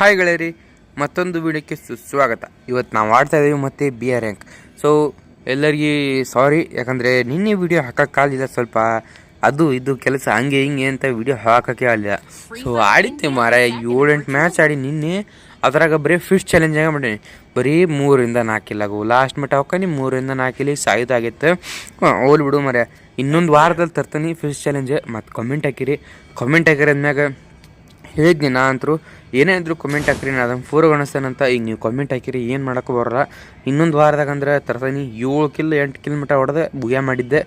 Hi ಗೆಳೆಯರಿ ಮತ್ತೊಂದು ವಿಡಿಯೋಕ್ಕೆ ಸುಸ್ವಾಗತ. ಇವತ್ತು ನಾವು ಆಡ್ತಾ ಇದ್ದೀವಿ ಮತ್ತೆ ಬಿ ಆರ್ ರ್ಯಾಂಕ್ ಸೊ ಎಲ್ಲರಿಗೆ ಸಾರಿ ಯಾಕಂದರೆ ನಿನ್ನೆ ವಿಡಿಯೋ ಹಾಕೋಕ್ಕಾಗಲಿಲ್ಲ ಸ್ವಲ್ಪ. ಅದು ಇದು ಕೆಲಸ ಹಂಗೆ ಹಿಂಗೆ ಅಂತ ವಿಡಿಯೋ ಹಾಕೋಕ್ಕೆ ಆಗಲಿಲ್ಲ. ಸೊ ಆಡಿದ್ದೆ ಮಾರ ಏಳೆಂಟು ಮ್ಯಾಚ್ ಆಡಿ ನಿನ್ನೆ. ಅದರಾಗ ಬರೀ ಫಿಶ್ ಚಾಲೆಂಜಾಗ ಮಾಡೀನಿ. ಬರೀ ಮೂರಿಂದ ನಾಲ್ಕಿಲ್ಲ ಲಾಸ್ಟ್ ಮಟ್ಟ ಹಾಕೊಂಡು ಮೂರಿಂದ ನಾಲ್ಕಿಲ್ಲಿ ಸಾಯ್ದಾಗಿತ್ತು ಹೋಲ್ ಬಿಡು ಮರ ಇನ್ನೊಂದು ವಾರದಲ್ಲಿ ತರ್ತೀನಿ ಫಿಶ್ ಚಾಲೆಂಜ್ ಮತ್ತು ಕಮೆಂಟ್ ಹಾಕಿರಿ. ಕಮೆಂಟ್ ಹಾಕಿರೋದ್ಮ್ಯಾಗ ಹೇಳಿದ್ನಿ ನಾ ಅಂತರೂ. ಏನೇ ಇದ್ರು ಕಮೆಂಟ್ ಹಾಕಿರಿ ನಾನು ಅದನ್ನು ಫೋರ್ ಗಣಿಸ್ತೇನಂತ ಈಗ ನೀವು ಕಮೆಂಟ್ ಹಾಕಿರಿ, ಏನು ಮಾಡೋಕ್ಕೂ ಬರೋಲ್ಲ. ಇನ್ನೊಂದು ವಾರದಾಗ ಅಂದ್ರೆ ತರ್ತೀನಿ, ಏಳು ಕಿಲ್ ಎಂಟು ಕಿಲೋಮೀಟರ್ ಹೊಡೆದೆ ಬುಗಿಯ ಮಾಡಿದ್ದೆ.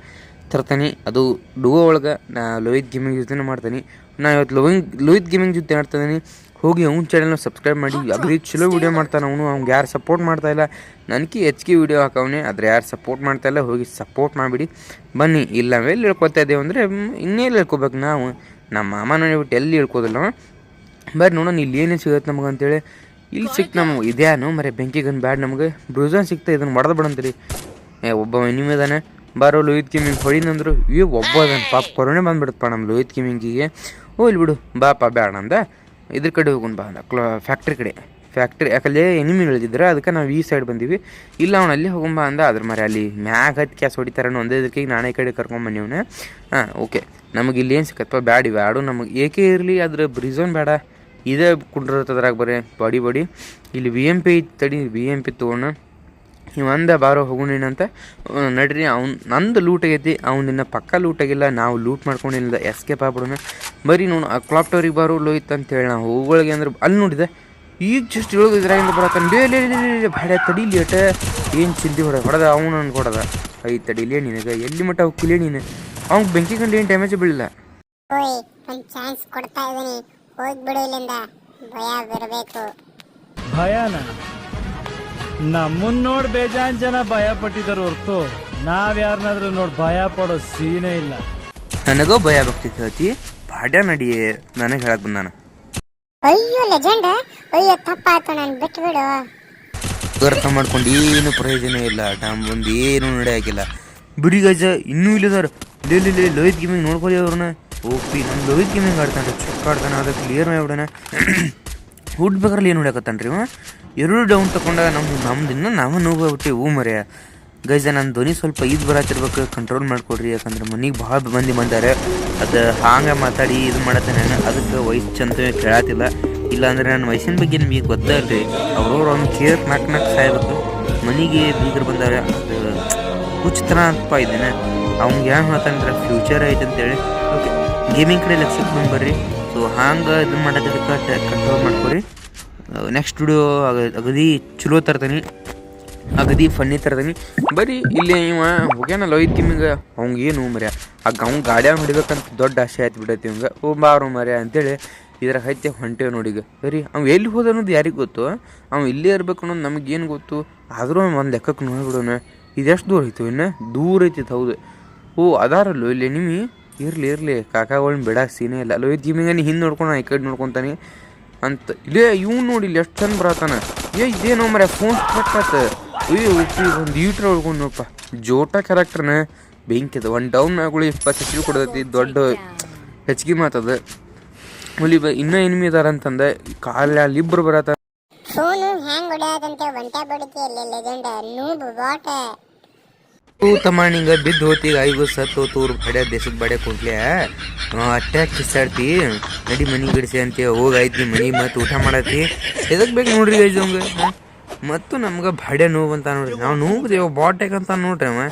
ತರ್ತಾನೆ. ಅದು ಡುವೋ ಒಳಗೆ ನಾ ಲೋಹಿತ್ ಗೇಮಿಂಗ್ ಜೊತೆನೇ ಮಾಡ್ತೀನಿ. ನಾ ಇವತ್ತು ಲೋಹಿಂಗ್ ಲೋಹಿತ್ ಗೇಮಿಂಗ್ ಜೊತೆ ಆಡ್ತಾನೆ ಹೋಗಿ ಅವ್ನ ಚಾನಲ್ನ ಸಬ್ಸ್ಕ್ರೈಬ್ ಮಾಡಿ. ಅಗ್ರಿ ಚಲೋ ವೀಡಿಯೋ ಮಾಡ್ತಾನೆ ಅವನು. ಅವ್ನಿಗೆ ಯಾರು ಸಪೋರ್ಟ್ ಮಾಡ್ತಾ ಇಲ್ಲ ನನಗೆ ಹೆಚ್ಚಿಗೆ ವೀಡಿಯೋ ಹಾಕವನೆ. ಆದರೆ ಯಾರು ಸಪೋರ್ಟ್ ಮಾಡ್ತಾ ಇಲ್ಲ, ಹೋಗಿ ಸಪೋರ್ಟ್ ಮಾಡಿಬಿಡಿ. ಬನ್ನಿ ಇಲ್ಲ ನಾವೆಲ್ಲಿ ಹೇಳ್ಕೊತಾ ಇದ್ದೇವೆ ಅಂದರೆ ಇನ್ನೇಲಿ ಹೇಳ್ಕೊಬೇಕು ನಾವು? ನಮ್ಮ ಮಾಮನ ಹೇಳ್ಬಿಟ್ಟು ಎಲ್ಲಿ ಹೇಳ್ಕೋದಿಲ್ಲ. ಬರ್ರಿ ನೋಡೋಣ ಇಲ್ಲಿ ಏನೇನು ಸಿಗುತ್ತೆ ನಮಗೆ ಅಂತೇಳಿ. ಇಲ್ಲಿ ಸಿಕ್ತು ನಮಗೆ ಇದ್ಯಾನು ಮರೆ ಬೆಂಕಿಗನ್ ಬ್ಯಾಡ್ ನಮಗೆ. ಬ್ರೂಸನ್ ಸಿಕ್ತಾ ಇದನ್ನು ಹೊಡೆದು ಬಿಡಂತೀರಿ ಏ ಒಬ್ಬ ಎನಿಮಿ ಅದಾನೆ ಬಾರೋ ಲೋಹಿತ್ ಕಿಮಿಂಗ್ ಹೊಡಿನಂದ್ರು ಇವ್ ಒಬ್ಬ ಅದನ್ನು ಪಾಪ ಕೊರೋನೆ ಬಂದ್ಬಿಡುತ್ತಪ್ಪ ನಮ್ಮ ಲೋಹಿತ್ ಕಿಮಿಂಗಿಗೆ ಓ ಇಲ್ಲಿ ಬಿಡು. ಬಾಪ ಬ್ಯಾಡ ಅಂದ. ಇದ್ರ ಕಡೆ ಹೋಗೋಣ ಬಾ ಅಂದ. ಕ್ಲೋ ಫ್ಯಾಕ್ಟ್ರಿ ಕಡೆ. ಫ್ಯಾಕ್ಟ್ರಿ ಯಾಕಲ್ಲೇ ಎನಿಮಿ ಇಳಿದಿದ್ರೆ ಅದಕ್ಕೆ ನಾವು ಈ ಸೈಡ್ ಬಂದೀವಿ. ಇಲ್ಲ ಅವ್ನು ಅಲ್ಲಿ ಬಾ ಅಂದ. ಅದ್ರ ಮರೆ ಅಲ್ಲಿ ಮ್ಯಾಗ ಹತ್ತು ಕ್ಯಾಸ್ ಹೊಡಿತಾರ ಒಂದೇ ಇದಕ್ಕೆ ನಾನೇ ಈ ಕಡೆ ಕರ್ಕೊಂಬನ್ನಿ ಅವನು. ಹಾಂ ಓಕೆ. ನಮಗೆ ಇಲ್ಲಿ ಏನು ಸಿಕ್ಕತ್ತಪ್ಪ ಬ್ಯಾಡಿ ಬ್ಯಾಡು ನಮಗೆ. ಏಕೆ ಇರಲಿ? ಅದ್ರ ಬ್ರಿಝೋನ್ ಬೇಡ ಇದೇ ಕುಂಡಿರ್ತದ್ರಾಗ ಬರೀ ಬಾಡಿ ಬಾಡಿ. ಇಲ್ಲಿ ವಿ ಎಂ ಪಿ ತಡಿ ವಿ ಎಂ ಪಿ ತೊಗೊಂಡು ನೀವು ಅಂದ ಬಾರೋ ಅಂತ ನಡ್ರಿ ಅವ್ನು ನಂದು ಲೂಟ್ ಆಗೈತಿ ಅವ್ನಿನ್ನ ಪಕ್ಕ ಲೂಟ್ ಆಗಿಲ್ಲ ನಾವು ಲೂಟ್ ಮಾಡ್ಕೊಂಡಿಲ್ಲ ಎಸ್ಕೇಪ್ ಆಗ್ಬಿಡೋಣ. ಬರೀ ನೋಡು ಆ ಕ್ಲಾಪ್ ಟವರಿಗೆ ಬಾರೋ ಲೋಯ್ತು ಅಂತ ಹೇಳಿ ನಾವು ಹೋಗೋಳಿಗೆ ಅಂದ್ರೆ ಅಲ್ಲಿ ನೋಡಿದೆ. ಈಗ ಜಸ್ಟ್ ಇಳೋದು ಇದ್ರಾಗಿಂದ ಬರತ್ತಾನೆ ಲೇ ಲೇ ಲೇ, ಲೇ, ಲೇ, ಭಾಡೆ ತಡೀಲಿ ಅಟ. ಏನು ಚಿಂತೆ ಹೊಡ ಹೊಡೆದ ಅವನು ಅನ್ಕೊಡದ ಐ ತಡಿಲೇ ನಿನಗೆ ಎಲ್ಲಿ ಮಟ್ಟ ಹೋಗ್ತಿಲೇ ನೀನು. ಅವ್ನಿಗೆ ಬೆಂಕಿ ಕಂಡು ಏನು ಡ್ಯಾಮೇಜ್ ಬೀಳಿಲ್ಲ. ಚಾನ್ಸ್ ಕೊಡ್ತಾ ಹೋಗ್ಬಿಡು ಇಲ್ಲಿಂದ. ಭಯ ಬರಬೇಕು. ಭಯನ? ನಮ್ಮನ್ ನೋಡ್ ಬೇಜಾನ್ ಜನ ಭಯ ಪಟ್ಟಿದ್ದಾರೆ ಹೊರ್ತು ನಾವ್ ಯಾರನ್ನಾದ್ರೂ ನೋಡ್ ಭಯ ಪಡೋ ಸೀನೇ ಇಲ್ಲ. ನನಗೂ ಭಯ ಆಗ್ತಿತ್ತು ಹೇಳ್ತಿ. ಭಾಡ್ಯ ನಡಿಯೇ ನನಗೆ ಹೇಳಕ್ ಬಂದಾನ. ಅಯ್ಯೋ ಲೆಜೆಂಡ್ ಅಯ್ಯೋ ತಪ್ಪಾಯ್ತು ನಾನು ಬಿಟ್ಬಿಡು. ಅರ್ಥ ಮಾಡ್ಕೊಂಡು ಏನು ಪ್ರಯೋಜನ ಇಲ್ಲ. ಡಾಮ್ ಬಂದು ಏನು ನಡೆಯಾಗಿಲ್ಲ ಬಿಡಿ ಗಜ ಇನ್ನೂ ಇಲ್ಲದಾರ ಲೇ ಲೇ ಲೇ ಲೋಹಿತ್ ಗೇಮಿಂಗ್ ನೋಡ್ಕೊಳ್ಳಿ ಅವ್ರನ್ನ? ಓಪಿ ನಮ್ಮ ಲೋಹಿತ್ ಗೇಮಿಂಗ್ ಆಡ್ತಾನೆ? ಚೆಕ್ ಆಡ್ತಾನೆ. ಅದಕ್ಕೆ ಕ್ಲಿಯರ್ ಮಾಡ್ಬಿಡೋಣ ಹುಡ್ಬೇಕಾದ್ರೆ ಏನು ಹೊಡ್ಯಾಕತ್ತಾನ ರೀ ಎರಡು ಡೌನ್ ತಗೊಂಡಾಗ ನಮ್ಮ ನಮ್ದಿನ್ನ ನಾವು ನೋಡ್ಬಿಟ್ಟು ಹೂ ಮರೆಯ ಗೈಸ ನನ್ನ ಧ್ವನಿ ಸ್ವಲ್ಪ ಇದು ಬರತ್ತಿರ್ಬೇಕು ಕಂಟ್ರೋಲ್ ಮಾಡ್ಕೊಡ್ರಿ. ಯಾಕಂದ್ರೆ ಮನೆಗೆ ಭಾಳ ಮಂದಿ ಬಂದಾರೆ. ಅದು ಹಾಂಗೆ ಮಾತಾಡಿ ಇದು ಮಾಡತ್ತಾನೆ ಅದಕ್ಕೆ ವಯಸ್ಸು ಚಂದ ಕೇಳತ್ತಿಲ್ಲ ಇಲ್ಲಾಂದ್ರೆ ನನ್ನ ವಯಸ್ಸಿನ ಬಗ್ಗೆ ನಿಮಗೆ ರೀ ಅವ್ರವ್ರು ಅವ್ನು ಕೇರ್ ನಾಲ್ಕು ನಾಲ್ಕು ಸಾಯ್ಬೇಕು. ಮನೆಗೆ ಬೀಗರು ಬಂದಾರೆ. ಅದು ಹುಚ್ಚತನ ಅಂತಪ್ಪ ಇದ್ದೇನೆ. ಅವ್ನಿಗೆ ಏನು ಹೇಳ್ತಾನೆ ಫ್ಯೂಚರ್ ಐತೆ ಅಂತೇಳಿ. ಓಕೆ ಗೇಮಿಂಗ್ ಕಡೆ ಲಕ್ಷಕ್ಕೆ ಬಂದು ಬರ್ರಿ. ಸೊ ಹಂಗೆ ಇದು ಮಾಡೋದಕ್ಕೆ ಕಂಟ್ರೋಲ್ ಮಾಡ್ಕೊರಿ. ನೆಕ್ಸ್ಟ್ ವಿಡಿಯೋ ಅಗದಿ ಚಲೋ ತರ್ತೀನಿ. ಅಗದಿ ಫನ್ನಿ ತರ್ತೀನಿ. ಬರೀ ಇಲ್ಲಿ ಇವ ಹೋಗ್ಯಾನ ಒಯ್ತು ನಿಮಗೆ ಏನು ಮರ್ಯ. ಆಗ ಅವ್ನ ಗಾಡ್ಯಾಗ ಹೊಡಿಬೇಕಂತ ದೊಡ್ಡ ಆಸೆ ಆಯ್ತು ಬಿಡೈತಿ ಇವಂಗೆ. ಓ ಬಾರು ಮರ್ಯ ಅಂತೇಳಿ ಇದ್ರ ಹೈತೆ ಹೊಂಟೇವ್ ನೋಡಿಗ ಸರಿ ಅವ್ ಎಲ್ಲಿ ಹೋದ ಅನ್ನೋದು ಯಾರಿಗೆ ಗೊತ್ತು? ಅವ್ ಇಲ್ಲೇ ಇರ್ಬೇಕು ಅನ್ನೋದು ನಮಗೇನು ಗೊತ್ತು? ಆದರೂ ಒಂದು ಲೆಕ್ಕಕ್ಕೆ ನೋಡ್ಬಿಡೋಣ. ಇದೆಷ್ಟು ದೂರ ಐತಿ ಇನ್ನು? ದೂರ ಐತಿ ಹೌದು. ಓ, ಅದಾರಲ್ಲೋ ಇಲ್ಲಿ ನಿಮಿ? ಇರ್ಲಿ ಇರ್ಲಿ ಕಾಕಾಗಳನ್ನ ಬಿಡಾಕ ಸೀನೇ ಇಲ್ಲ. ಲೋಹಿತ್ ಗಿಮಿಂಗ ನೀ ಹಿಂದೆ ನೋಡ್ಕೊಂಡು, ಈ ಕಡೆ ನೋಡ್ಕೊಂತಾನೆ ಅಂತ. ಇಲ್ಲೇ ಇವ್ನು ನೋಡಿ ಇಲ್ಲಿ ಎಷ್ಟು ಚಂದ ಬರತಾನ ಏ, ಇದೇನೋ ಮರ ಫೋನ್ ಕಟ್ಟಾತ ಅಯ್ಯೋ ಉಪ್ಪಿ, ಒಂದು ಈಟ್ರ್ ನೋಡಪ್ಪ. ಜೋಟ ಕ್ಯಾರೆಕ್ಟರ್ನ ಬೆಂಕಿ ಅದ. ಒಂದು ಡೌನ್ ಆಗಿ ಇಪ್ಪತ್ತು ಹೆಚ್ಚಿಗೆ ಕೊಡತೈತಿ. ದೊಡ್ಡ ಹೆಚ್ಚಿಗೆ ಮಾತದ ಹುಲಿ ಬ, ಇನ್ನೂ ಎನಿಮಿ ಇದಾರ ಅಂತಂದೆ. ಕಾಲ ಅಲ್ಲಿಬ್ರು ಬರತ್ತ ಸೋನು ಹ್ಯಾಂಗ್ ಬಡಿಕೆ ಅಲ್ಲಿ ಲೆಜೆಂಡ್ ನೂಬ್ ತೂ ಹಿಂಗ ಬಿದ್ದು ಹೋತಿಗ ಐದು ಸತ್ತು ತೂರ್ ಬಡ ದೇಶದ ಬಡ ಕುಂಟ್ಲೆ ಅಟ್ಯಾಕ್ ಕಿಸಾಡ್ತಿ ನಡಿ ಮನಿ ಬಿಡಿಸಿ ಅಂತ ಹೋಗಾಯ್ತಿ ಮನಿ ಮತ್ತು ಊಟ ಮಾಡತ್ತಿ ಎದಕ್ ಬೇಕು ನೋಡ್ರಿ ಗೈಸ್ ಅವಂಗ ಮತ್ತು ನಮ್ಗೆ ಬಡೆ ನೋವು ಅಂತ ನೋಡ್ರಿ ನಾವು ನೋವು ದೇವ ಬಾಟೆಕ್ ಅಂತ ನೋಡ್ರಿ ಅವ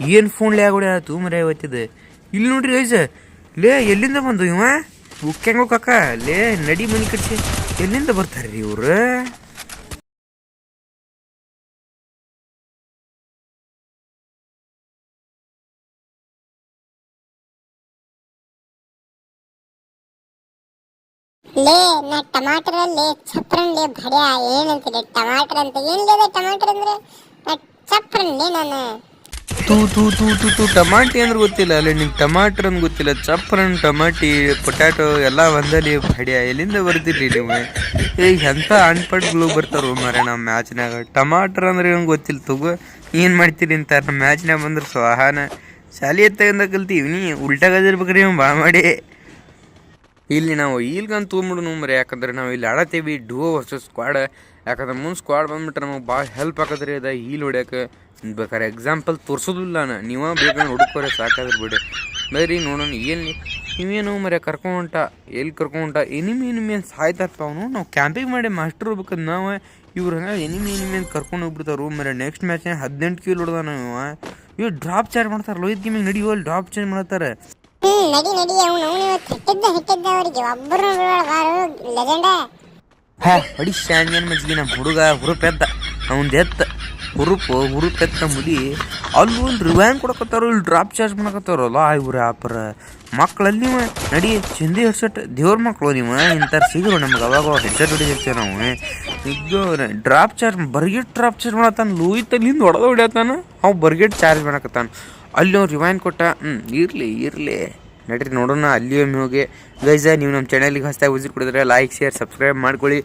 ಏನು ಫೋನ್ ಲೇ ಆಗೋಡೆ ತೂ ಮರೆ ಇವತ್ತಿದೆ ಇಲ್ಲಿ ನೋಡ್ರಿ ಗೈಸ್ ಲೇ ಎಲ್ಲಿಂದ ಬಂದು ಇವ ಉಕ್ಕೆಂಗೋ ಕಕ್ಕ ಲೇ ನಡಿ ಮನಿ ಕಟ್ಸಿ ಎಲ್ಲಿಂದ ಬರ್ತಾರ್ರಿ ಇವ್ರು ಲೇ, ನಾ ಟಮಾಟರ್ ಲೇ ಚಪ್ರನ್ ಲೇ ಭಡ್ಯ ಏನಂತಿದೆ? ಟಮಾಟರ್ ಅಂತ ಏನ್ ಲೇ ಟಮಾಟರ್ ಅಂದ್ರೆ ನಾ ಚಪ್ರನ್ ಲೇ ನಾನು. ತೂ ತೂ ತೂ ತೂ ತೂ, ಟಮಾಟಿ ಅಂದ್ರೆ ಗೊತ್ತಿಲ್ಲ. ಅಲ್ಲಿ ನಿಂಗೆ ಟಮಾಟರ್ ಅಂತ ಗೊತ್ತಿಲ್ಲ. ಚಪ್ರನ್, ಟಮಾಟಿ, ಪೊಟ್ಯಾಟೊ ಎಲ್ಲ ಒಂದಲ್ಲಿ ಭಡ್ಯಾ ಎಲ್ಲಿಂದ ಬರ್ತಿರಿ ನೀವು? ಏ ಎಂಥ ಅನ್ಪಡ್ಗಳು ಬರ್ತಾರೋ ಮಾರ ನಮ್ಮ ಮ್ಯಾಚ್ನಾಗ. ಟಮಾಟರ್ ಅಂದ್ರೆ ಏನು ಗೊತ್ತಿಲ್ಲ ತಗೋ. ಏನು ಮಾಡ್ತೀರಿ ಅಂತ ನಮ್ಮ ಮ್ಯಾಚ್ನಾಗ ಬಂದ್ರೆ ಸ್ವಾಹಾನ. ಶಾಲೆ ಎತ್ತಗಿಂದ ಕಲ್ತೀವಿ. ನೀ ಉಲ್ಟಾಗದಿರ್ಬೇಕ್ರಿ ಬಾ ಮಾಡಿ ಇಲ್ಲಿ ನಾವು ಈಲ್ಗಂತ ತೊಗೊಂಬಿಡು ಮರಿ, ಯಾಕಂದ್ರೆ ನಾವು ಇಲ್ಲಿ ಆಡತ್ತೀವಿ, ಡುವೋ ವರ್ಸಸ್ ಸ್ಕ್ವಾಡ್ ಯಾಕಂದ್ರೆ ಮುಂದೆ ಸ್ಕ್ವಾಡ್ ಬಂದ್ಬಿಟ್ರೆ ನಮಗೆ ಭಾಳ ಹೆಲ್ಪ್ ಆಗತ್ರಿ ಅದ ಈಲ್ ಹೊಡ್ಯಾಕೆ. ಬೇಕಾರೆ ಎಕ್ಸಾಂಪಲ್ ತೋರಿಸೋದಿಲ್ಲ ನಾನು ನೀವ ಬೇಕಂದ್ರೆ ಹುಡುಕೋರೆ ಸಾಕಾದ್ರೆ ಬಿಡಿ. ಬರೀ ನೋಡೋಣ, ಏನು ನೀವೇನು ಮರೆ ಕರ್ಕೊಂಡ ಎಲ್ಲಿ ಕರ್ಕೊಂಡ ಎನಿಮಿ ಎನಿಮಿ ಅಂತ ಸಾಯ್ತಾರಪ್ಪ ಅವನು. ನಾವು ಕ್ಯಾಂಪಿಂಗ್ ಮಾಡಿ ಮಾಸ್ಟರ್ ಹೋಗ್ಬೇಕಂದ್ ನಾವು. ಇವ್ರು ಹಂಗೆ ಎನಿಮಿ ಎನಿಮಿ ಅಂತ ಕರ್ಕೊಂಡು ಹೋಗ್ಬಿಡ್ತಾರು. ಮರೆ ನೆಕ್ಸ್ಟ್ ಮ್ಯಾಚ್ ಹದಿನೆಂಟು ಕಿಲೋ ಹೊಡ್ದ ನಾವು ಇವ್ ಡ್ರಾಪ್ ಚಾರ್ಜ್ ಮಾಡ್ತಾರೆ ಲೋಹಿತ್ ಗೇಮಿಂಗ್ ನಡಿಯುವಲ್ಲಿ ಡ್ರಾಪ್ ಚಾರ್ಜ್ ಮಾಡ್ತಾರೆ ಹ್ಮ್, ನಡಿ ನಡಿ, ಅವನು ಅವನು ಇವತ್ತು ಹೆಟ್ಟಿದ್ದ ಒಬ್ಬರು ಬಾರು ಲೆಜೆಂಡ ಹಾ, ಅಡಿ ಮಜ್ಗಿ ನಮ್ಮ ಹುಡುಗ ಹುರುಪೆದ್ದ. ಅವ್ನ್ದು ಎತ್ತ, ಹುರುಪು, ಹುರುಪೆತ್ತ ಮುದಿ ಅಲ್ಲಿ ಒಂದು ರಿವ್ಯಾನ್ ಕೊಡಕತ್ತಾರ ಇಲ್ಲಿ ಡ್ರಾಪ್ ಚಾರ್ಜ್ ಮಾಡಕತ್ತಾರಲ್ಲ ಇವ್ರ ಆಪರ. ಮಕ್ಕಳಲ್ಲಿ ನಡಿ, ಚಂದಿ ಹೆಡ್ಸೆಟ್ ದೇವ್ರ ಮಕ್ಕಳು ನೀವು. ಇಂಥವ್ರು ಸಿಗರು ನಮ್ಗೆ ಅವಾಗ ಹೆಡ್ಸೆಟ್ ಹೊಡಿದಿರ್ತೇವೆ ನಾವು. ಇದು ಡ್ರಾಪ್ ಚಾರ್ಜ್ ಬರ್ಗೆಟ್ ಡ್ರಾಪ್ ಚಾರ್ಜ್ ಮಾಡತ್ತಾನ. ಲೂಯಿತಲ್ಲಿಂದ ಹೊಡೆದ ಹೊಡಿಯತ್ತಾನ. ಅವ್ ಬರ್ಗೆಟ್ ಚಾರ್ಜ್ ಮಾಡಕತ್ತಾನ. ಅಲ್ಲಿ ಅವ್ನು ರಿವೈನ್ ಕೊಟ್ಟ ಹ್ಞೂ ಇರಲಿ ಇರಲಿ. ನಡ್ರಿ, ನೋಡೋಣ ಅಲ್ಲಿ ಒಮ್ಮೆ ಹೋಗಿ. ಗೈಸ ನೀವು ನಮ್ಮ ಚಾನಲ್ಗೆ ಹೊಸದಾಗಿ ವಿಸಿಟ್ ಕೊಡಿದ್ರೆ ಲೈಕ್ ಶೇರ್ ಸಬ್ಸ್ಕ್ರೈಬ್ ಮಾಡ್ಕೊಳ್ಳಿ.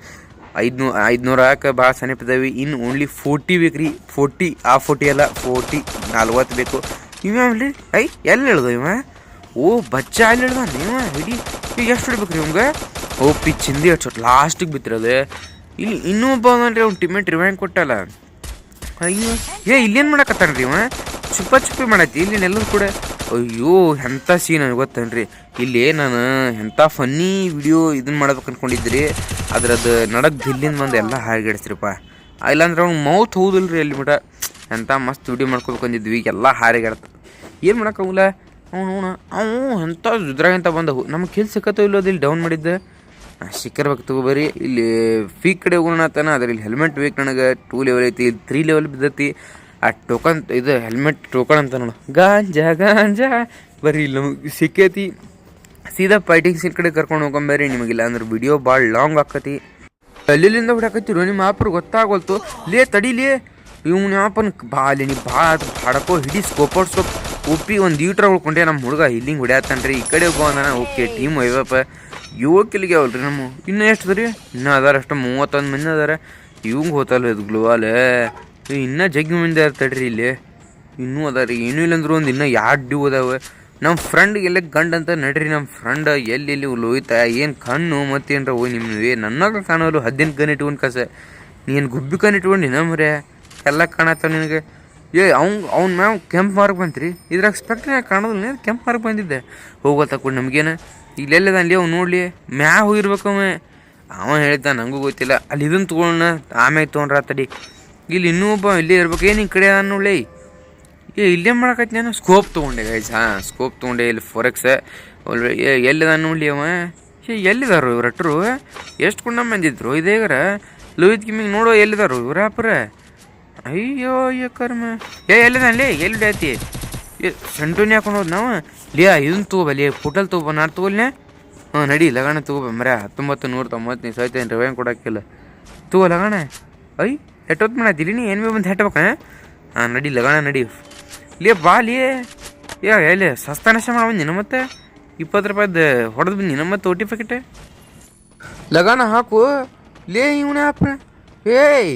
ಐದುನೂ, ಐದುನೂರು ಹಾಕಿ ಭಾಳ ಸನಿಪದವಿ ಇನ್ನು ಓನ್ಲಿ ಫೋರ್ಟಿ ಬೇಕು ರೀ. ಫೋರ್ಟಿ ಆ ಫೋರ್ಟಿ ಅಲ್ಲ ಫೋರ್ಟಿ ನಲ್ವತ್ತು ಬೇಕು. ರೀ ಐ, ಎಲ್ಲಿ ಹೇಳ್ದು ಇವ ಓ, ಬಚ್ಚ ಅಲ್ಲಿ ಹೇಳ್ದ ನೀವ ಹಿಡಿ ಈಗ ಎಷ್ಟು ಹೊಡಿಬೇಕು ರೀ ಇವಂಗೆ? ಓ ಪಿ ಚಿಂದಿ ಹಚ್ಚೋಟ್ ಲಾಸ್ಟಿಗೆ ಬಿತ್ತಿರೋದು. ಇಲ್ಲಿ ಇನ್ನೂ ಒಬ್ಬ ಅವನ್ರಿ ಅವ್ನು ಟಿಮೆಂಟ್ ರಿವೈನ್ ಕೊಟ್ಟಲ್ಲ. ಅಯ್ಯೋ, ಏ, ಇಲ್ಲೇನು ಮಾಡಕತ್ತಾನ್ರಿ ಇವ ಚುಪ್ಪ ಚುಪ್ಪಿ ಮಾಡೈತಿ ಇಲ್ಲಿ ಎಲ್ಲರೂ ಕೂಡ. ಅಯ್ಯೋ ಎಂಥ ಸೀನ್ ಗೊತ್ತೇನ್ರಿ? ಇಲ್ಲಿ ನಾನು ಎಂಥ ಫನ್ನಿ ವಿಡಿಯೋ ಇದನ್ನ ಮಾಡ್ಬೇಕು ಅನ್ಕೊಂಡಿದ್ರಿ. ಅದ್ರದ್ದು ನಡಕ್ ದಿಲ್ಲಿಂದ ಬಂದು ಎಲ್ಲ ಹಾರಿಗೆಡಿಸ್ರಿಪ್ಪ ಇಲ್ಲಾಂದ್ರೆ ಅವ್ನು ಮೌತ್ ಹೌದಿಲ್ರಿ ಅಲ್ಲಿ ಮಟ ಎಂಥ ಮಸ್ತ್ ವಿಡಿಯೋ ಮಾಡ್ಕೋಬೇಕು ಅಂದಿದ್ವಿ. ಎಲ್ಲ ಹಾರಿಗೆಡ್ತ. ಏನು ಮಾಡೋಕ್ಕಾಗಲ್ಲ ಅವನು ಅವನು ಅವು ಎಂಥ ಇದ್ರಾಗಂತ ಬಂದವು ನಮ್ಗೆ ಕೆಲ್ಸ ಸಿಕ್ಕತ್ತೋ ಇಲ್ಲೋ ಇಲ್ಲಿ ಡೌನ್ ಮಾಡಿದ್ದೆ? ಸಿಕ್ಕಿರ್ಬೇಕು ತಗೋಬರಿ ಇಲ್ಲಿ ಫೀ ಕಡೆ ಹೋಗೋಣ ತನ ಅದ್ರ ಹೆಲ್ಮೆಟ್ ಬೇಕು ನನಗೆ. ಟೂ ಲೆವೆಲ್ ಐತಿ ಇಲ್ಲಿ ತ್ರೀ ಲೆವೆಲ್ ಬಿದ್ದೈತಿ. ಆ ಟೋಕನ್ ಇದು ಹೆಲ್ಮೆಟ್ ಟೋಕನ್ ಅಂತ ನೋಡು. ಗಾಂಜಾ ಗಾಂಜಾ. ಬರೀ ನಮಗೆ ಸಿಕ್ಕೈತಿ. ಸೀದಾ ಫೈಟಿಂಗ್ ಸೀಟ್ ಕಡೆ ಕರ್ಕೊಂಡು ಹೋಗಂಬೇರಿ ನಿಮಗಿಲ್ಲ ಅಂದ್ರೆ ವಿಡಿಯೋ ಭಾಳ ಲಾಂಗ್ ಆಕತಿ. ಅಲ್ಲಿಂದ ಬಿಡಕತ್ತಿರು ನಿಮ್ಮ ಆಪ್ರು ಗೊತ್ತಾಗೋಲ್ತು. ಲೇ ತಡಿಲೇ ಇವ್ನ ಯಾಪನ್ ಬಾಲಿ, ನೀ ಬಾ, ಬಾಡಕೋ, ಹಿಡಿ ಸ್ಕೋಪರ್ ಸ್ಕೋಪ್ ಉಪ್ಪಿ ಒಂದು ಈಟ್ರ ಉಳ್ಕೊಂಡೆ ನಮ್ಮ ಹುಡುಗ ಇಲ್ಲಿಂಗ್ ಹೊಡ್ಯಾತನ್ರಿ. ಈ ಕಡೆ ಹೋಗೋಣ, ಓಕೆ ಟೀಮ್ ಒಯ್ಯಪ್ಪ. ಏಳು ಕಿಲಿಗೆ ಅವಲ್ರಿ ನಮ್ಮ. ಇನ್ನೂ ಎಷ್ಟು ರೀ ಇನ್ನೂ ಅದಾರ ಅಷ್ಟು, ಮೂವತ್ತೊಂದು ಮಂದಿ ಅದಾರ. ಇವಂಗೆ ಹೋತಲ್ಲ ಇದು ಗ್ಲೋವಾಲೆ ಇನ್ನೂ ಜಗ್ಗಿ ಮಂದಿ ತಡ್ರಿ ಇಲ್ಲಿ? ಇನ್ನೂ ಅದ ರೀ ಏನೂ ಇಲ್ಲಂದ್ರು ಒಂದು ಇನ್ನೂ ಎರಡು ಡ್ಯೂ ಅದಾವೆ. ನಮ್ಮ ಫ್ರೆಂಡ್ಗೆ ಎಲ್ಲ ಗಂಡ ಅಂತ ನಡ್ರಿ ನಮ್ಮ ಫ್ರೆಂಡ್ ಎಲ್ಲಿ ಲೋಯ್ತ ಏನು ಕಣ್ಣು ಮತ್ತೇನ್ರ ಓ ನಿಮ್ಮವೇ ನನ್ನಾಗ ಕಾಣೋಲ್ಲ ಹದ್ದಿನ ಕಣ್ಣು ಇಟ್ಕೊಂಡು ಕಸ. ನೀನು ಗುಬ್ಬಿ ಕಣ್ಣು ಇಟ್ಕೊಂಡು ನಮ್ರೆ ಎಲ್ಲ ಕಾಣತ್ತ ನಿನಗೆ. ಏ ಅವ್ನು ಅವ್ನ ಮ್ಯಾಮ್ ಕೆಂಪು ಮಾರ್ಕ್ ಬಂತ್ರಿ. ಇದ್ರಾಗ ಸ್ಪೆಕ್ಟ್ರಿನಾಗ ಕಾಣೋದಿಲ್ಲ? ಕೆಂಪು ಮಾರ್ಕ್ ಬಂದಿದ್ದೆ. ಹೋಗೋತ ಕೂಡ ನಮಗೇನು. ಇಲ್ಲೆಲ್ಲದ ಅಲ್ಲಿ ಅವ್ನು ನೋಡಲಿ. ಮ್ಯಾ ಹೋಗಿರ್ಬೇಕು ಅವ ಹೇಳಿದ್ದ ನನಗೂ ಗೊತ್ತಿಲ್ಲ. ಅಲ್ಲಿ ಇದನ್ನು ತೊಗೊಳ್ಳೋಣ ಆಮ್ಯಾಗ ತೊಗೊಂಡ್ರ ತಡಿ. ಇಲ್ಲಿ ಇನ್ನೂ ಒಬ್ಬ ಇಲ್ಲೇ ಇರ್ಬೇಕು. ಏನು ಈ ಕಡೆ ನಾನು ಲೈ ಏ, ಇಲ್ಲೇ ಮಾಡಕತ್ತಿ ನಾನು. ಸ್ಕೋಪ್ ತೊಗೊಂಡೆ ಗೈಸ್ ಹಾಂ ಸ್ಕೋಪ್ ತೊಗೊಂಡೆ. ಇಲ್ಲಿ ಫೊರೆಕ್ಸ್ ಎಲ್ಲಿದ ನೋಡ್ಲಿ ಅವ? ಏ, ಎಲ್ಲಿದಾರು ಇವ್ರಟ್ರು ಎಷ್ಟು ಕುಂಡ ಬಂದಿದ್ರು ಇದೇಗರ ಲೋಹಿತ್ ಗಿಮ್ಮಿಂಗ್ ನೋಡೋ ಎಲ್ಲಿದಾರು ಇವ್ರ ಅಪ್ಪರ ಅಯ್ಯೋ ಅಯ್ಯೋ, ಕರ್ಮ. ಏ ಎಲ್ಲಿದಾನ್ಲಿ ಎಲ್ಲಿ ಡ್ಯಾತಿ? ಏ, ಸೆಂಟೂನಿ ಹಾಕೊಂಡು ಹೋದ್ ನಾವು ಲೇ ಇದನ್ನ ತಗೋಬಲ್ಲಿ ಪುಟಲ್ ತಗೋಬ, ನಾನು ತಗೋಲ್ನೆ. ಹಾಂ ನಡಿ, ಲಗಣ ತಗೋಬ. ಮರ ಹತ್ತೊಂಬತ್ತು ನೂರ ತೊಂಬತ್ತು ಸೈತೇನು ರಿವೈನ್ ಕೊಡೋಕ್ಕಿಲ್ಲ. ತಗೋ ಲಗಣ. ಐ ಎಟ್ಟೊತ್ತು ಮಾಡತ್ತಿಲ್ಲ ನೀ ಏನು ಭೀ ಬಂದು ಹೆಟ್ಬೇಕ, ಹಾಂ? ನಡಿ, ಲಗಾಣ ನಡಿ. ಲೇ, ಬಾ, ಲೇ. ಯಾ ಎಲ್ಲಿ ಸಸ್ತಾ ನಷ್ಟ ಮಾಡಿ ಮತ್ತೆ? ಇಪ್ಪತ್ತು ರೂಪಾಯ್ದು ಹೊಡೆದು ಬಂದು ನಿನ್ನ ಮತ್ತೆ ಓಟಿ ಪ್ಯಾಕೆಟ್ ಲಗಾನ ಹಾಕು. ಲೇ, ಇವನೇ ಅಪ್ಪ. ಏಯ್,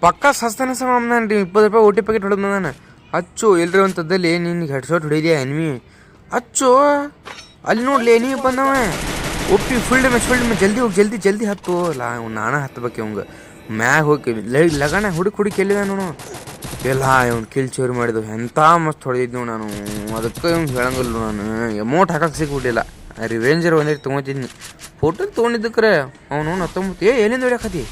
ಪಕ್ಕ ಸಸ್ತಾ ನಷ್ಟ ಮಾಡ್ರಿ ಇಪ್ಪತ್ತು ರೂಪಾಯಿ ಓಟಿ ಪ್ಯಾಕೆಟ್ ಹೊಡೆದು ಅಚ್ಚು, ಎಲ್ರಿ ಒಂಥದ್ದಲ್ಲಿ ನಿನ್ಗೆ ಹೆಡ್ಶಾಟ್ ಹೊಡಿದ್ಯಾ, ಎನ್ವಿ? ಅಚ್ಚು, ಅಲ್ಲಿ ನೋಡ್ಲಿ ಎನಿಮಿ ಬಂದವ. ಒಪ್ಪಿ ಫೀಲ್ಡ್ ಡ್ಯಾಮೇಜ್ ಫೀಲ್ಡ್ ಡ್ಯಾಮೇಜ್ ಜಲ್ದಿ ಹೋಗಿ, ಜಲ್ದಿ ಜಲ್ದಿ ಹತ್ತು. ಲಾ ನಾನು ಹತ್ತಬೇಕು ಇವಂಗ. ಮ್ಯಾಗ ಹೋಗಿ ಲಗಣ ಹುಡುಕ್ ಹುಡುಕಿ ಎಲ್ಲಿದೆ ನೋಡು. ಎಲ್ಲ ಇವ್ನು ಕಿಲ್ ಚೋರಿ ಮಾಡಿದ್ವು ಎಂಥ ಮಸ್ತ್ ಹೊಡೆದಿದ್ದು ನಾನು. ಅದಕ್ಕೆ ಇವ್ನು ಹೇಳಂಗಿಲ್ಲ ನಾನು. ಎಮೌಂಟ್ ಹಾಕಕ್ಕೆ ಸಿಗ್ಬಿಟ್ಟಿಲ್ಲ. ರಿವೆಂಜರ್ ಒಂದೇ ತೊಗೊತಿದ್ನಿ. ಫೋಟೋ ತೊಗೊಂಡಿದ್ದಕ್ರೆ ಅವನು ಹತ್ತೊಂಬತ್ತು ಏ ಎಲ್ಲಿಂದ ಹೊಡಿಯಾಕತಿ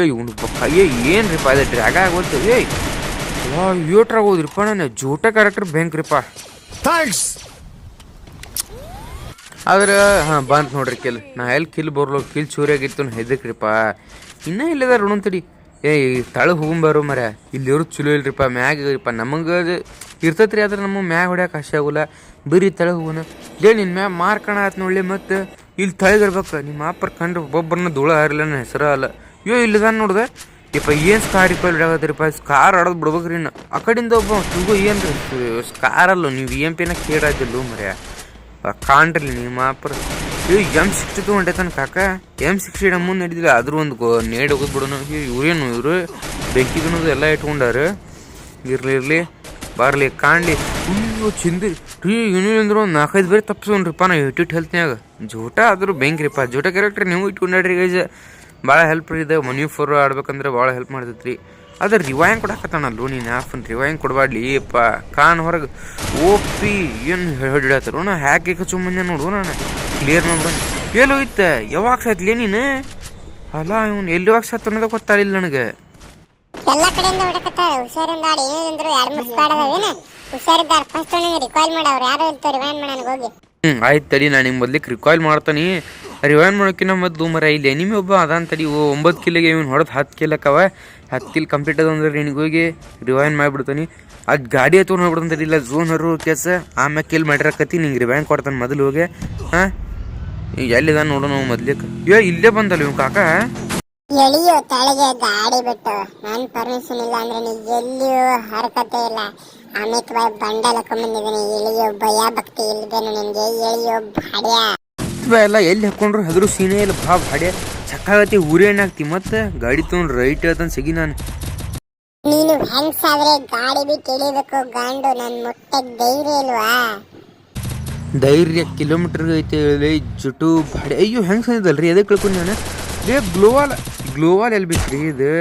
ಏ ಇವನು ಪಕ್ಕ ಏ ಏನು ರೀಪ ಅದೇ ಡ್ರ್ಯಾಗ ಆಗೋದು ಏಯ್ ವಾ ಆಗೋದ್ರಿಪ್ಪ ನಾನು. ಜೂಟ ಕ್ಯಾರೆಕ್ಟರ್ ಬ್ಯಾಂಕ್ರಿಪ್ಪ ಥ್ಯಾಂಕ್ಸ್ ಆದ್ರೆ ಹಾಂ ಬಂತು ನೋಡ್ರಿ ಕಿಲ್. ನಾ ಎಲ್ಲಿ ಕಿಲ್ ಬರ್ಲೋ ಕಿಲ್ ಚೂರಿಯಾಗಿತ್ತು ಹೆದಕ್ರಿಪ್ಪ ಇನ್ನೂ ಇಲ್ಲದ ಋಣ ತಡಿ. ಏ ತಳ ಹೋಗೊಂಬಾರು ಮರ, ಇಲ್ಲಿ ಇರೋದು ಚಲೋ ಇಲ್ರಿಪ್ಪ, ಮ್ಯಾಗ ಇರಪ್ಪ. ನಮಗೆ ಇರ್ತೈತ್ರಿ, ಆದ್ರೆ ನಮಗೆ ಮ್ಯಾಗ ಹೊಡ್ಯಾಕ ಆಸೆ ಆಗೋಲ್ಲ. ಬರೀ ತಳೆ ಹೋಗೋಣ ಲೇ ನಿನ್ನ ಮ್ಯಾಗ ಮಾರ್ಕಣ ಆತ್ ನೋಡ್ಲಿ ಮತ್ತೆ ಇಲ್ಲಿ ತಳಗಿರ್ಬೇಕು ನಿಮ್ಮ ಅಪ್ಪರ ಕಂಡ್ರೆ ಒಬ್ಬೊಬ್ಬರನ್ನ ಧೂಳ ಹಾರಿಲ್ಲ ಹೆಸರು ಅಲ್ಲ. ಅಯ್ಯೋ ಇಲ್ಲದ ನೋಡ್ದೆ. ಇಪ್ಪ, ಏನು ಸ್ಕಾರ್ ಇಪ್ಪ ಇಡಾಗತ್ರಿಪ್ಪ ಸ್ಕಾರ್ ಆಡೋದು ಬಿಡ್ಬೇಕ್ರಿ ಇನ್ನು. ಆ ಕಡೆಯಿಂದ ಒಬ್ಬ ತುಗು ಏನು ಸ್ಕಾರ್ ಅಲ್ಲ, ನೀವು ಎಂ ಪಿನ ಕೇಳಾದಿಲ್ಲ ಮರ್ಯಾ? ಕಾಣ್ರಿ ನಿಮ್ಮ ಅಪ್ಪರ. ಎಂ ಸಿಕ್ಸ್ಟಿ ತೊಗೊಂಡೈತನ ಕಾಕ ಎಂ ಸಿಕ್ಸ್ಟಿ ಮುಂದೆ ನಡೀದಿಲ್ಲ ಆದ್ರೂ ಒಂದು ಗೋ ನೇಡ್ ಹೋಗೋದು ಬಿಡೋನು ಇವ್ರೇನು ಇವರು? ಬೆಂಕಿ ತಿನ್ನೋದು ಎಲ್ಲ ಇಟ್ಕೊಂಡಾರ? ಇರ್ಲಿ ಇರ್ಲಿ. ಬಾರ್ಲಿ, ಕಾಣಲಿ. ಅಯ್ಯೋ, ಚಿಂದಿ. ರೀ ಅಂದ್ರೆ ಒಂದು ನಾಲ್ಕೈದು ಬೇರೆ ತಪ್ಪಿಸ್ಕೊಂಡ್ರಿಪ್ಪ ನಾ ಇಟ್ಟಿಟ್ಟು ಹೆಲ್ತ್ನ್ಯಾಗ. ಜೋಟ ಆದರೂ ಬೆಂಕ್ರಿಪ್ಪ ಜೋಟ ಕ್ಯಾರೆಕ್ಟರ್ ನೀವು ಇಟ್ಕೊಂಡ್ರಿ ಗೈಜ ಭಾಳ ಹೆಲ್ಪ್ ಇದೆ. ಮನಿ ಫೋರ್ ಆಡ್ಬೇಕಂದ್ರೆ ಭಾಳ ಹೆಲ್ಪ್ ಮಾಡ್ತೈತ್ರಿ. ಅದ್ರ ರಿವಾಯನ್ ಕೊಡಕತ್ತಾನಲ್ಲ ಲೋನಿ ಆಫನ್ ರಿವಾಯನ್ ಕೊಡಬಾಡ್ಲಿ ಅಪ್ಪ ಕಾನ್ ಹೊರಗೆ ಓಪಿ ಏನು ಹಿಡಿಯತ್ತಾರ ನಾ ಹ್ಯಾಕ್ ಕಚ್ಚುಂಬಂದೆ ನೋಡು ನಾನು. ಕ್ಲಿಯರ್ ನೋಡು. ಎಲ್ಲಿ ಹೋಯ್ತ? ಯಾವಾಗ ಸಾಯ್ತ್ಲೇ ನೀನು? ಅಲ್ಲ ಇವನು ಎಲ್ಲಿ ಹೋಗಿ ಸತ್ತು ಅನ್ನೋದು ಗೊತ್ತಾಗಲಿಲ್ಲ ನನಗೆ. ಎಲ್ಲ ಕಡೆಯಿಂದ ಹೊಡಕತ್ತಾರ ಹುಷಾರಿಂದ ಆಡಿ ಏನಂದ್ರು ಯಾರು ಮಿಸ್ ಸ್ಪಾಡ್ ಅದಾವೇನ ಹುಷಾರಿದ್ದಾರ ಫಸ್ಟ್ ನನಗೆ ರಿಕಾಲ್ ಮಾಡವ್ರು. ಯಾರು ಇರ್ತಾರೆ ವ್ಯಾನ್ ಮಾಡೋಣ ಹೋಗಿ. ಹ್ಞೂ ಆಯ್ತು ತಡಿ ನಾನು ನಿಮ್ಮ ಮೊದ್ಲಿಕ್ಕೆ ರಿಕಾಲ್ ಮಾಡ್ತಾನೆ. ರಿವೈನ್ ಮಾಡೋಕಿನ ಮೊದಲು ಮರ ಇಲ್ಲಿ ಎನಿಮಿ ಒಬ್ಬ ಅದಾನ ತಡಿ ಒಂಬತ್ತು ಕಿಲೋಗೆ ಇವ್ನು ಹೊಡೆದು ಹತ್ತು ಕಿಲಕ್ಕವ. ಹತ್ತು ಕಿಲ್ ಕಂಪ್ಲೀಟ್ ಅದ ಅಂದ್ರೆ ನಿನಗೆ ಹೋಗಿ ರಿವೈನ್ ಮಾಡಿಬಿಡ್ತಾನೆ. ಅದು ಗಾಡಿ ಹತ್ತು ನೋಡ್ಬಿಡ್ತಾನೆ ಇಲ್ಲ ಝೋನ್ ಹರು ಕೇಸ ಆಮ್ಯಾಗ ಕಿಲ್ ಮಾಡಿರಕತ್ತಿ, ನಿಂಗೆ ರಿವೈನ್ ಕೊಡ್ತಾನೆ ಮೊದಲು ಹೋಗಿ. ಹಾಂ? ಎಲ್ಲಿದ ನೋಡೋಣ ನಾವು ಮೊದ್ಲಿಕ್ಕೆ ಏ, ಇಲ್ಲೇ ಬಂದಲ್ಲ ಇವ್ ಕಾಕ? ಎಳಿಯೋ ತಳಗೆ ಗಾಡಿ ಬಿಟ್ಟು. ನನ್ ಪರ್ಮಿಷನ್ ಇಲ್ಲ ಅಂದ್ರೆ ನೀ ಎಲ್ಲಿಯೂ ಹರಕತೆ ಇಲ್ಲ. ಅಮಿತ್ ಬಾಯ್ ಬಂಡಲ್ ಹಾಕೊಂಡ್ಬಂದಿದ್ದೀನಿ ಎಳಿಯೋ ಭಯ ಭಕ್ತಿ ಇಲ್ದೇನು ನಿನ್ಗೆ ಎಳಿಯೋ ಭಾಡ್ಯ. ಇವ ಎಲ್ಲ ಎಲ್ಲಿ ಹಾಕೊಂಡ್ರು ಹೆದರು ಸೀನೆ ಇಲ್ಲ. ಬಾ ಭಾಡೆ ಚಕ್ಕಾಗತಿ ಊರೇ ಏನಾಗ್ತಿ ಮತ್ತೆ ಗಾಡಿ ತೊಗೊಂಡು ರೈಟ್ ಹೇಳ್ತಾನೆ ಸಿಗಿ ನಾನು. ನೀನು ಹೆಂಗ್ಸಾದ್ರೆ ಗಾಡಿ ಬಿ ಇಳಿಬೇಕು ಗಾಂಡು ನನ್ನ ಮೊಟ್ಟೆ ಧೈರ್ಯ ಇಲ್ವಾ? ಧೈರ್ಯ ಕಿಲೋಮೀಟರ್ ಐತೆ ಹೇಳಿ ಜುಟು ಬಾಡಿ. ಅಯ್ಯೋ ಹೆಂಗೆ ಸಂದಿದ್ದಲ್ರಿ ಎದಕ್ಕೆ ಕಳ್ಕೊಂಡು ನಾನು? ಏ ಗ್ಲೋವಾಲ್ ಗ್ಲೋವಾಲ್ ಎಲ್ಲಿ ಬೇಕ್ರಿ ಇದು?